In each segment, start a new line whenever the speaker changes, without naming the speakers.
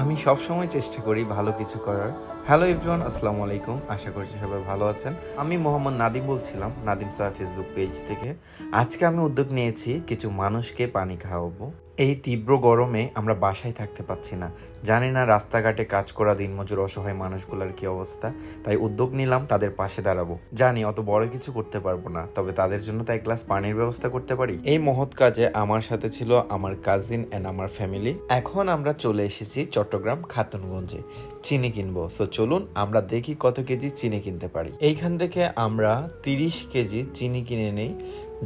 আমি সবসময় চেষ্টা করি ভালো কিছু করার। হ্যালো এভরিওয়ান আসসালামু আলাইকুম। আশা করছি সবাই ভালো আছেন। আমি মোহাম্মদ নাদিম বলছিলাম, নাদিম সাহা ফেসবুক পেজ থেকে। আজকে আমি উদ্যোগ নিয়েছি, কিছু মানুষকে পানি খাওয়াবো। এই তীব্র গরমে আমরা বাসায় থাকতে পাচ্ছি না। জানি না রাস্তাঘাটে কাজ করা, দিনমজুর, অসহায় মানুষগুলোর কি অবস্থা। তাই উদ্যোগ নিলাম, তাদের পাশে দাঁড়াবো। জানি অত বড় কিছু করতে পারব না, তবে তাদের জন্য তো এক গ্লাস পানির ব্যবস্থা করতে পারি। এই মহৎ কাজে আমার সাথে ছিল আমার কাজিন অ্যান্ড আমার ফ্যামিলি এখন আমরা চলে এসেছি চট্টগ্রাম খাতুনগঞ্জে, চিনি কিনবো। সো চলুন আমরা দেখি কত কেজি চিনি কিনতে পারি। এইখান থেকে আমরা তিরিশ কেজি চিনি কিনে নেই,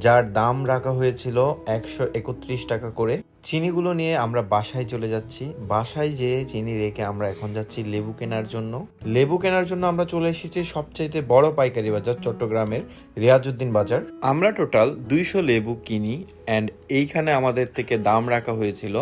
যার দাম রাখা হয়েছিল একশো একত্রিশ টাকা করে। চিনিগুলো নিয়ে আমরা বাসায় চলে যাচ্ছি। বাসায় যেয়ে চিনি রেখে আমরা এখন যাচ্ছি লেবু কেনার জন্য। লেবু কেনার জন্য আমরা চলে এসেছি সবচাইতে বড় পাইকারি বাজার চট্টগ্রামের রিয়াজউদ্দিন বাজার। আমরা টোটাল দুইশো লেবু কিনি অ্যান্ড এইখানে আমাদের থেকে দাম রাখা হয়েছিল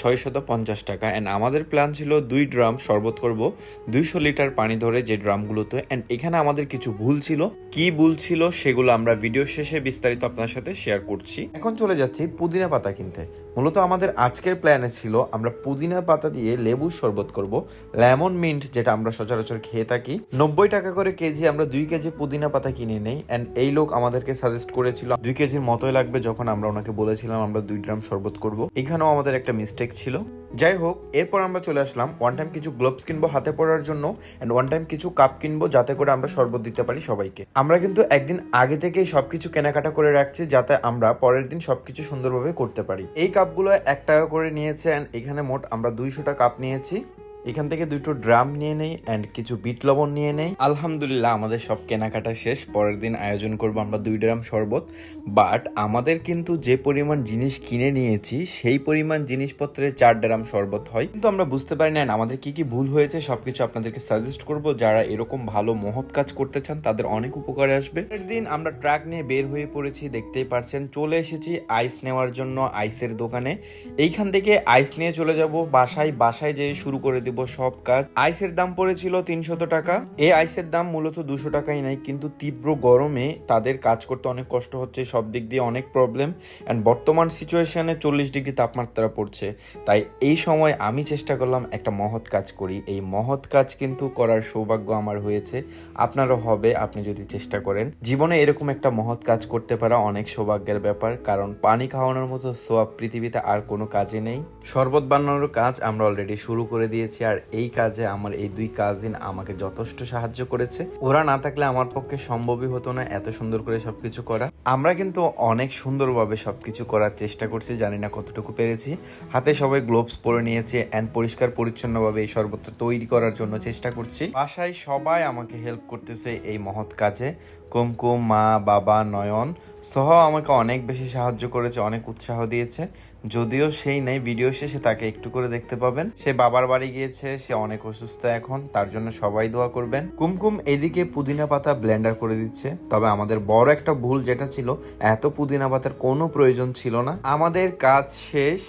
ছয়শত পঞ্চাশ টাকা। অ্যান্ড আমাদের প্ল্যান ছিল দুই ড্রাম শরবত করব, দুইশো লিটার পানি ধরে যে ড্রামগুলোতে। অ্যান্ড এখানে আমাদের কিছু ভুল ছিল। কি ভুল ছিল সেগুলো আমরা ভিডিও শেষে বিস্তারিত আপনার সাথে শেয়ার করছি। এখন চলে যাচ্ছি পুদিনা পাতা কিনতে। মূলত আমাদের আজকের প্ল্যানে ছিল আমরা পুদিনা পাতা দিয়ে লেবু শরবত করব লেমন মিন্ট যেটা আমরা সচরাচর খেয়ে থাকি। নব্বই টাকা করে কেজি আমরা দুই কেজি পুদিনা পাতা কিনে নেই অ্যান্ড এই লোক আমাদেরকে সাজেস্ট করেছিল, দুই কেজির মতোই লাগবে যখন আমরা ওনাকে বলেছিলাম আমরা দুই ড্রাম শরবত করব। এখানেও আমাদের একটা মিস্টেক ছিল। যাই হোক, এরপর আমরা চলে আসলাম ওয়ান টাইম কিছু গ্লোভস কিনবো হাতে পড়ার জন্য অ্যান্ড ওয়ান টাইম কিছু কাপ কিনবো যাতে করে আমরা শরবত দিতে পারি সবাইকে। আমরা কিন্তু একদিন আগে থেকেই সব কিছু কেনাকাটা করে রাখছি যাতে আমরা পরের দিন সব কিছু সুন্দরভাবে করতে পারি। এই কাপগুলো এক টাকা করে নিয়েছে অ্যান্ড এখানে মোট আমরা দুইশোটা কাপ নিয়েছি। এখান থেকে দুটো ড্রাম নিয়ে নেই অ্যান্ড কিছু বিট লবণ নিয়ে নেই। আলহামদুলিল্লাহ, আমাদের সব কেনাকাটা শেষ। পরের দিন আয়োজন করব আমরা দুই ড্রাম শরবত। বাট আমাদের কিন্তু যে পরিমাণ জিনিস কিনে নিয়েছি, সেই পরিমাণ জিনিসপত্রে চার ড্রাম শরবত হয়। কিন্তু আমরা বুঝতে পারি না, আমাদের কি কি ভুল হয়েছে, সবকিছু আপনাদেরকে সাজেস্ট করব। যারা এরকম ভালো মহৎ কাজ করতে চান, তাদের অনেক উপকারে আসবে। পরের দিন আমরা ট্রাক নিয়ে বের হয়ে পড়েছি, দেখতেই পারছেন, চলে এসেছি আইস নেওয়ার জন্য আইসের দোকানে। এইখান থেকে আইস নিয়ে চলে যাব, বাসায় বাসায় যেয়ে শুরু করে দিব সব কাজ। আইসের দাম পড়েছিল তিনশত টাকা। এই আইসের দাম মূলত দুশো টাকাই নাই, কিন্তু তীব্র গরমে তাদের কাজ করতে অনেক কষ্ট হচ্ছে, সব দিক দিয়ে অনেক প্রবলেম অ্যান্ড বর্তমান সিচুয়েশনে চল্লিশ ডিগ্রি তাপমাত্রা পড়ছে। তাই এই সময় আমি চেষ্টা করলাম একটা মহৎ কাজ করি। এই মহৎ কাজ কিন্তু করার সৌভাগ্য আমার হয়েছে। আপনারও হবে, আপনি যদি চেষ্টা করেন। জীবনে এরকম একটা মহৎ কাজ করতে পারা অনেক সৌভাগ্যের ব্যাপার, কারণ পানি খাওয়ানোর মতো সোয়াব পৃথিবীতে আর কোনো কাজে নেই। শরবত বানানোর কাজ আমরা অলরেডি শুরু করে দিয়েছি। আর এই কাজে আমার এই দুই কাজিন আমাকে যথেষ্ট সাহায্য করেছে। ওরা না থাকলে আমার পক্ষে সম্ভবই হতো না এত সুন্দর করে সবকিছু করা। আমরা কিন্তু অনেক সুন্দরভাবে সবকিছু করার চেষ্টা করছি, জানি না কতটুকু পেরেছি। হাতে সবাই গ্লোভস পরে নিয়েছে অ্যান্ড পরিষ্কার, পরিচ্ছন্নভাবে এই শরবতটা তৈরি করার জন্য চেষ্টা করছি। বাসায় সবাই আমাকে হেল্প করতেছে এই মহৎ কাজে। কুমকুম, মা, বাবা, নয়ন সহ আমাকে অনেক বেশি সাহায্য করেছে, অনেক উৎসাহ দিয়েছে। যদিও সেই নেই ভিডিও শেষে তাকে একটু করে দেখতে পাবেন। সে বাবার বাড়ি গিয়েছে, সে অনেক অসুস্থ এখন, তার জন্য সবাই দোয়া করবেন। কুমকুম এদিকে পুদিনা পাতা ব্লেন্ডার করে দিচ্ছে, তবে আমাদের বড় একটা ভুল যেটা ছিল, এত পুদিনা পাতার কোনো প্রয়োজন ছিল না। আমাদের কাজ শেষ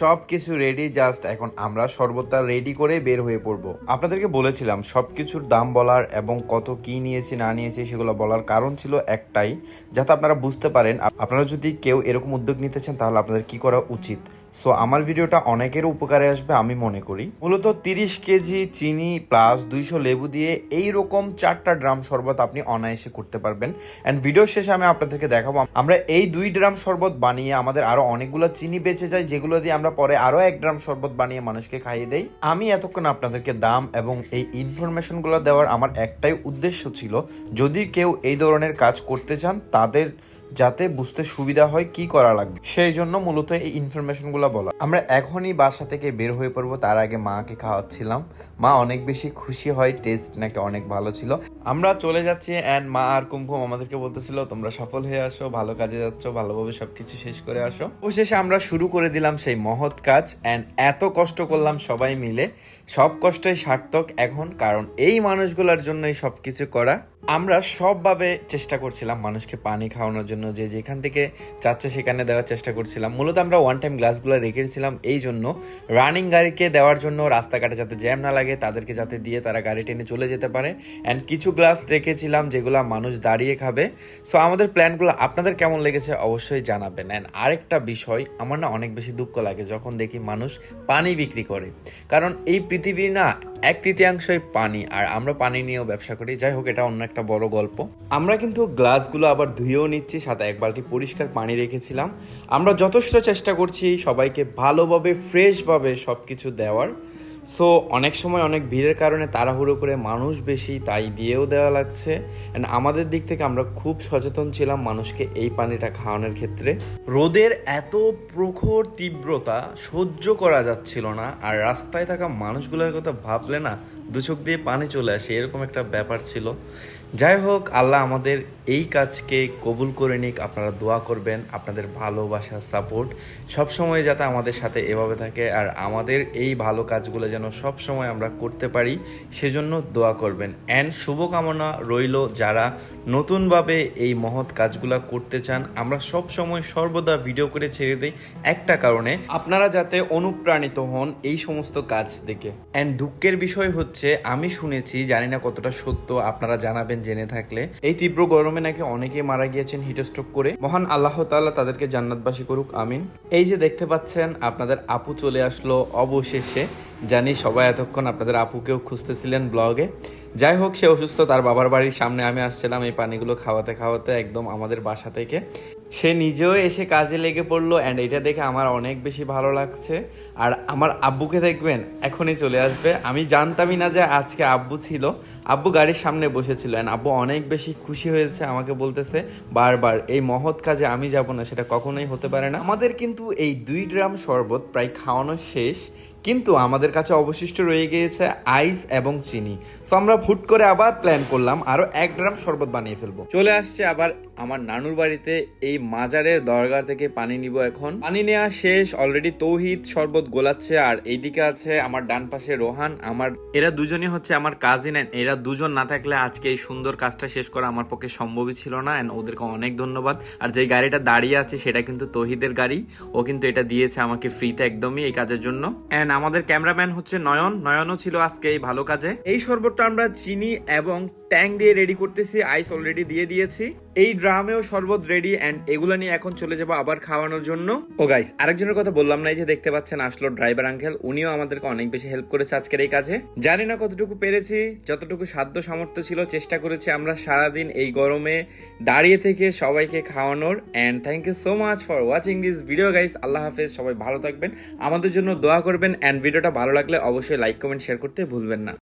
সব কিছু রেডি জাস্ট এখন আমরা শরবতটা রেডি করে বের হয়ে পড়ব। আপনাদেরকে বলেছিলাম সব কিছুর দাম বলার এবং কত কি নিয়েছি, না নিয়েছি, সেগুলো বলার কারণ ছিল একটাই, যাতে আপনারা বুঝতে পারেন। আপনারা যদি কেউ এরকম উদ্যোগ নিতে চান, তাহলে আপনাদের কি করা উচিত? সো আমার ভিডিওটা অনেকের উপকারে আসবে, আমি মনে করি। মূলত তিরিশ কেজি চিনি প্লাস দুইশো লেবু দিয়ে এই রকম চারটা ড্রাম শরবত আপনি অনায়াসে করতে পারবেন। অ্যান্ড ভিডিও শেষে আমি আপনাদেরকে দেখাবো, আমরা এই দুই ড্রাম শরবত বানিয়ে আমাদের আরও অনেকগুলো চিনি বেঁচে যায়, যেগুলো দিয়ে আমরা পরে আরও এক ড্রাম শরবত বানিয়ে মানুষকে খাইয়ে দেই। আমি এতক্ষণ আপনাদেরকে দাম এবং এই ইনফরমেশনগুলো দেওয়ার আমার একটাই উদ্দেশ্য ছিল, যদি কেউ এই ধরনের কাজ করতে চান, তাদের যাতে বুঝতে সুবিধা হয় কি করা লাগবে। সেই জন্য মূলত এই ইনফরমেশনগুলো বলা। আমরা এখনই বাসা থেকে বের হয়ে পড়ব, তার আগে মাকে খাওয়াচ্ছিলাম। মা অনেক বেশি খুশি হয় টেস্ট নাকি অনেক ভালো ছিল। আমরা চলে যাচ্ছি অ্যান্ড মা আর কুমকুম আমাদেরকে বলতেছিল, তোমরা সফল হয়ে আসো, ভালো কাজে যাচ্ছ, ভালোভাবে সবকিছু শেষ করে আসো। অবশেষে আমরা শুরু করে দিলাম সেই মহৎ কাজ অ্যান্ড এত কষ্ট করলাম সবাই মিলে। সব কষ্টই সার্থক এখন, কারণ এই মানুষগুলোর জন্যই সবকিছু করা। আমরা সবভাবে চেষ্টা করছিলাম মানুষকে পানি খাওয়ানোর জন্য, যে যেখান থেকে চাচ্ছে সেখানে দেওয়ার চেষ্টা করছিলাম। মূলত আমরা ওয়ান টাইম গ্লাসগুলো রেখেছিলাম এই জন্য। রানিং গাড়িকে দেওয়ার জন্য রাস্তাঘাটে যাতে জ্যাম না লাগে, তাদেরকে যাতে দিয়ে তারা গাড়ি টেনে চলে যেতে পারে। অ্যান্ড কিছু গ্লাস রেখেছিলাম যেগুলো মানুষ দাঁড়িয়ে খাবে। সো আমাদের প্ল্যানগুলো আপনাদের কেমন লেগেছে অবশ্যই জানাবেন। অ্যান্ড আরেকটা বিষয়, আমার না অনেক বেশি দুঃখ লাগে যখন দেখি মানুষ পানি বিক্রি করে। কারণ এই পৃথিবী না এক তৃতীয়াংশই পানি, আর আমরা পানি নিয়েও ব্যবসা করি। যাই হোক, এটা অন্য একটা বড় গল্প। আমরা কিন্তু গ্লাসগুলো আবার ধুয়েও নিচ্ছি, সাথে এক বালতি পরিষ্কার পানি রেখেছিলাম। আমরা যথেষ্ট চেষ্টা করছি সবাইকে ভালোভাবে ফ্রেশভাবে সব কিছু দেওয়ার। সো অনেক সময় অনেক ভিড়ের কারণে তাড়াহুড়ো করে মানুষ বেশি, তাই দিয়েও দেওয়া লাগছে। অ্যান্ড আমাদের দিক থেকে আমরা খুব সচেতন ছিলাম মানুষকে এই পানিটা খাওয়ানোর ক্ষেত্রে। রোদের এত প্রখর তীব্রতা সহ্য করা যাচ্ছিল না, আর রাস্তায় থাকা মানুষগুলোর কথা ভাবলে না দু চোখ দিয়ে পানি চলে আসে, এরকম একটা ব্যাপার ছিল। যাই হোক, আল্লাহ আমাদের এই কাজকে কবুল করে নিক, আপনারা দোয়া করবেন, আপনাদের ভালোবাসা, সাপোর্ট সবসময় যাতে আমাদের সাথে এভাবে থাকে আর আমাদের এই ভালো কাজগুলো যেন সব সময় আমরা করতে পারি, সেজন্য দোয়া করবেন। অ্যান্ড শুভকামনা রইল যারা নতুনভাবে এই মহৎ কাজগুলো করতে চান, আমরা সব সময় সর্বদা ভিডিও করে ছেড়ে দিই একটা কারণে, আপনারা যাতে অনুপ্রাণিত হন এই সমস্ত কাজ দেখে। অ্যান্ড দুঃখের বিষয় হচ্ছে, আমি শুনেছি, জানি না কতটা সত্য, আপনারা জানাবেন জেনে থাকলে। এই তীব্র গরমে নাকি অনেকেই মারা গিয়েছেন হিটস্ট্রোক করে। মহান আল্লাহ তাল্লাহ তাদেরকে জান্নাতবাসী করুক, আমিন। এই যে দেখতে পাচ্ছেন, আপনাদের আপু চলে আসলো অবশেষে। জানি সবাই এতক্ষণ আপনাদের আপুকেও খুঁজতেছিলেন ব্লগে। যাই হোক, সে অসুস্থ, তার বাবার বাড়ির সামনে আমি আসছিলাম এই পানিগুলো খাওয়াতে খাওয়াতে একদম আমাদের বাসা থেকে। সে নিজেও এসে কাজে লেগে পড়ল অ্যান্ড এটা দেখে আমার অনেক বেশি ভালো লাগছে। আর আমার আব্বুকে দেখবেন, এখনই চলে আসবে। আমি জানতামই না যে আজকে আব্বু ছিল। আব্বু গাড়ির সামনে বসেছিল অ্যান্ড আব্বু অনেক বেশি খুশি হয়েছে, আমাকে বলতেছে, বারবার এই মহৎ কাজে আমি যাব না, সেটা কখনোই হতে পারে না। আমাদের কিন্তু এই দুই ড্রাম শরবত প্রায় খাওয়ানো শেষ। কিন্তু আমাদের কাছে অবশিষ্ট রয়ে গিয়েছে আইস এবং চিনি। সো আমরা হুট করে আবার প্ল্যান করলাম, আরও এক ড্রাম শরবত বানিয়ে ফেলব। চলে আসছে আবার আমার নানুর বাড়িতে এই মাজারের দরগা থেকে পানি নিব এখন। পানি নেওয়া শেষ অলরেডি তৌহিদ শরবত গোলাচ্ছে, আর এইদিকে আছে আমার ডান পাশে রোহান, আমার এরা দুজনই হচ্ছে আমার কাজিন এন্ড এরা দুজন না থাকলে আজকে এই সুন্দর কাজটা শেষ করা আমার পক্ষে সম্ভবই ছিল না অ্যান্ড ওদেরকে অনেক ধন্যবাদ। আর যেই গাড়িটা দাঁড়িয়ে আছে, সেটা কিন্তু তৌহিদের গাড়ি। ও কিন্তু এটা দিয়েছে আমাকে ফ্রিতে একদমই এই কাজের জন্য। এন্ড আমাদের ক্যামেরাম্যান হচ্ছে নয়ন। নয়নও ছিল আজকে এই ভালো কাজে। এই শরবতটা আমরা চিনি এবং ট্যাং দিয়ে রেডি করতেছি। আইস অলরেডি দিয়ে দিয়েছি। এই ড্রামেও শরবত রেডি অ্যান্ড এগুলো নিয়ে এখন চলে যাব আবার খাওয়ানোর জন্য। ও গাইস আরেকজনের কথা বললাম না যে দেখতে পাচ্ছেন আসলো ড্রাইভার আঙ্কেল উনিও আমাদেরকে অনেক বেশি হেল্প করেছে আজকের এই কাজে। জানি না কতটুকু পেরেছি, যতটুকু সাধ্য সামর্থ্য ছিল, চেষ্টা করেছি আমরা সারাদিন এই গরমে দাঁড়িয়ে থেকে সবাইকে খাওয়ানোর। And thank you so much for watching this video guys আল্লাহ হাফেজ, সবাই ভালো থাকবেন। আমাদের জন্য দোয়া করবেন। অ্যান্ড ভিডিওটা ভালো লাগলে অবশ্যই লাইক কমেন্ট শেয়ার করতে ভুলবেন না।